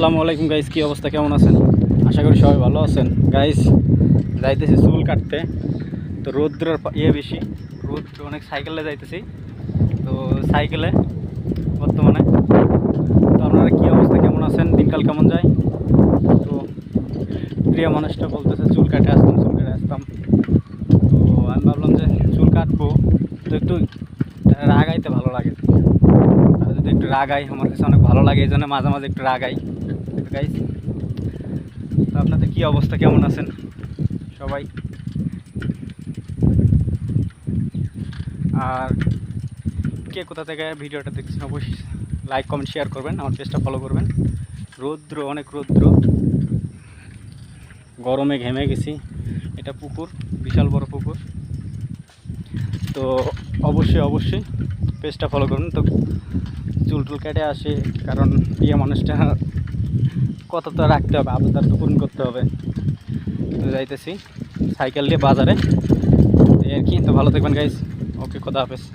আসসালামু আলাইকুম গাইস কী অবস্থা, কেমন আছেন? আশা করি সবাই ভালো আছেন। গাইস যাইতেছি চুল কাটতে। তো রৌদ্রের ইয়ে বেশি। রৌদ্র, অনেক সাইকেলে যাইতেছি। তো সাইকেলে বর্তমানে। তো আপনারা কী অবস্থা, কেমন আছেন? দিনকাল কেমন যায়? তো প্রিয় মানুষটা বলতেছে, চুল কাটে আসতাম, চুল কাটে আসতাম। তো আমি ভাবলাম যে চুল কাটবো। তো একটু রাগাইতে ভালো লাগে। আর যদি একটু রাগাই আমার কাছে অনেক ভালো লাগে, এই জন্য মাঝে মাঝে একটু রাগাই। গাইস তো আপনাদের কী অবস্থা? কেমন আছেন? সবাই? আর কে কোথা থেকে ভিডিওটা দেখছেন অবশ্যই লাইক কমেন্ট শেয়ার করবেন, আমার পেজটা ফলো করবেন। রৌদ্র, অনেক রৌদ্র। গরমে ঘেমে গেছি। এটা পুকুর, বিশাল বড় পুকুর। তো অবশ্যই অবশ্যই পেজটা ফলো করুন। তো চুল টুল কেটে আসে, কারণ ইয়ে মানুষটা কত তো রাখতে হবে, আবদার তো পূরণ করতে হবে। যাইতেছি, সাইকেল দিয়ে বাজারে। এই আর কি, তো ভালো থাকবেন গাইস ওকে কথা হাফেজ।